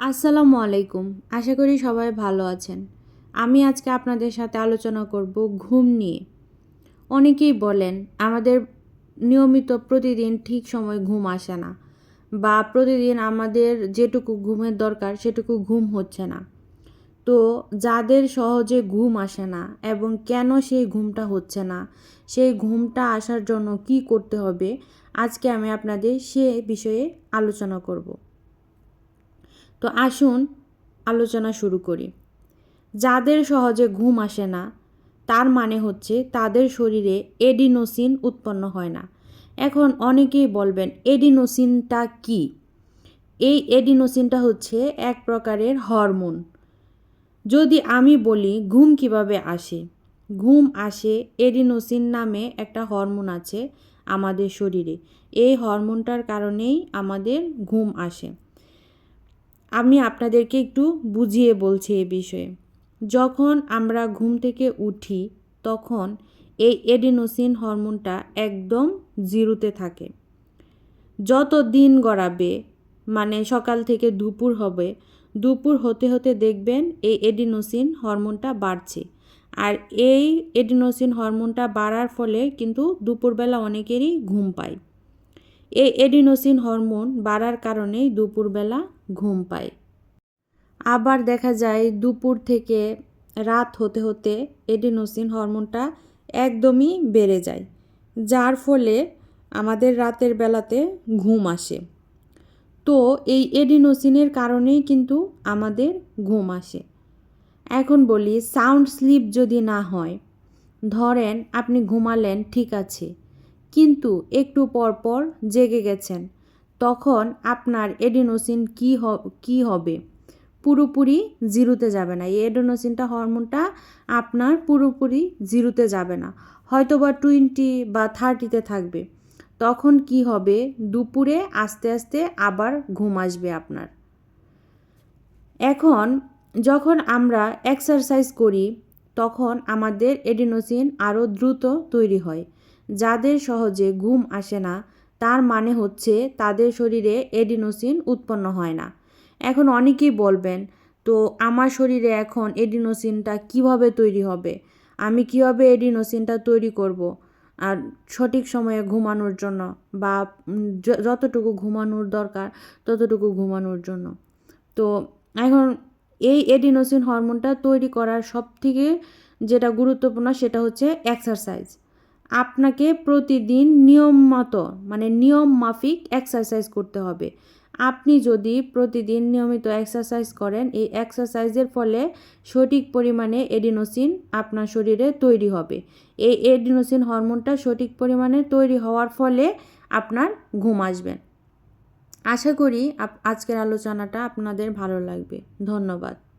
আসসালামু আলাইকুম। আশা করি সবাই ভালো আছেন। আমি আজকে আপনাদের সাথে আলোচনা করব ঘুম নিয়ে। অনেকেই বলেন, আমাদের নিয়মিত প্রতিদিন ঠিক সময় ঘুম আসে না বা প্রতিদিন আমাদের যেটুকু ঘুমের দরকার সেটুকু ঘুম হচ্ছে না। তো যাদের সহজে ঘুম আসে না এবং কেন সেই ঘুমটা হচ্ছে না, সেই ঘুমটা আসার জন্য কি করতে হবে, আজকে আমি আপনাদের সে বিষয়ে আলোচনা করব। তো আসুন আলোচনা শুরু করি। যাদের সহজে ঘুম আসে না, তার মানে হচ্ছে তাদের শরীরে এডিনোসিন উৎপন্ন হয় না। এখন অনেকেই বলবেন, এডিনোসিনটা কি? এই এডিনোসিনটা হচ্ছে এক প্রকারের হরমোন। যদি আমি বলি ঘুম কীভাবে আসে, ঘুম আসে এডিনোসিন নামে একটা হরমোন আছে আমাদের শরীরে। এই হরমোনটার কারণেই আমাদের ঘুম আসে। আমি আপনাদেরকে একটু বুঝিয়ে বলছি এ বিষয়ে। যখন আমরা ঘুম থেকে উঠি, তখন এই এডিনোসিন হরমোনটা একদম জিরোতে থাকে। যত দিন গড়াবে মানে সকাল থেকে দুপুর হবে, দুপুর হতে হতে দেখবেন এই এডিনোসিন হরমোনটা বাড়ছে। আর এই এডিনোসিন হরমোনটা বাড়ার ফলে কিন্তু দুপুরবেলা অনেকেরই ঘুম পায়। এই এডিনোসিন হরমোন বাড়ার কারণেই দুপুরবেলা ঘুম পায়। আবার দেখা যায় দুপুর থেকে রাত হতে হতে এডিনোসিন হরমোনটা একদমই বেড়ে যায়, যার ফলে আমাদের রাতের বেলাতে ঘুম আসে। তো এই এডিনোসিনের কারণেই কিন্তু আমাদের ঘুম আসে। এখন বলি, সাউন্ড স্লিপ যদি না হয়, ধরেন আপনি ঘুমালেন, ঠিক আছে কিন্তু একটু পর পর জেগে গেছেন। তখন আপনার এডিনোসিন কী কী হবে? পুরোপুরি জিরোতে যাবে না। এই এডিনোসিনটা হরমোনটা আপনার পুরোপুরি জিরোতে যাবে না। হয়তো বা টোয়েন্টি বা থার্টিতে থাকবে। তখন কি হবে? দুপুরে আস্তে আস্তে আবার ঘুম আসবে আপনার। এখন যখন আমরা এক্সারসাইজ করি, তখন আমাদের এডিনোসিন আরও দ্রুত তৈরি হয়। যাদের সহজে ঘুম আসে না, তার মানে হচ্ছে তাদের শরীরে এডিনোসিন উৎপন্ন হয় না। এখন অনেকেই বলবেন, তো আমার শরীরে এখন এডিনোসিনটা কীভাবে তৈরি হবে? আমি কীভাবে এডিনোসিনটা তৈরি করব? আর সঠিক সময়ে ঘুমানোর জন্য বা যতটুকু ঘুমানোর দরকার, ততটুকু ঘুমানোর জন্য। তো এখন এই এডিনোসিন হরমোনটা তৈরি করার সব থেকে যেটা গুরুত্বপূর্ণ সেটা হচ্ছে এক্সারসাইজ। আপনাকে প্রতিদিন নিয়ম মতো মানে নিয়ম মাফিক এক্সারসাইজ করতে হবে। আপনি যদি প্রতিদিন নিয়মিত এক্সারসাইজ করেন, এই এক্সারসাইজের ফলে সঠিক পরিমাণে এডিনোসিন আপনার শরীরে তৈরি হবে। এই এডিনোসিন হরমোনটা সঠিক পরিমাণে তৈরি হওয়ার ফলে আপনার ঘুম আসবে। আশা করি আজকের আলোচনাটা আপনাদের ভালো লাগবে। ধন্যবাদ।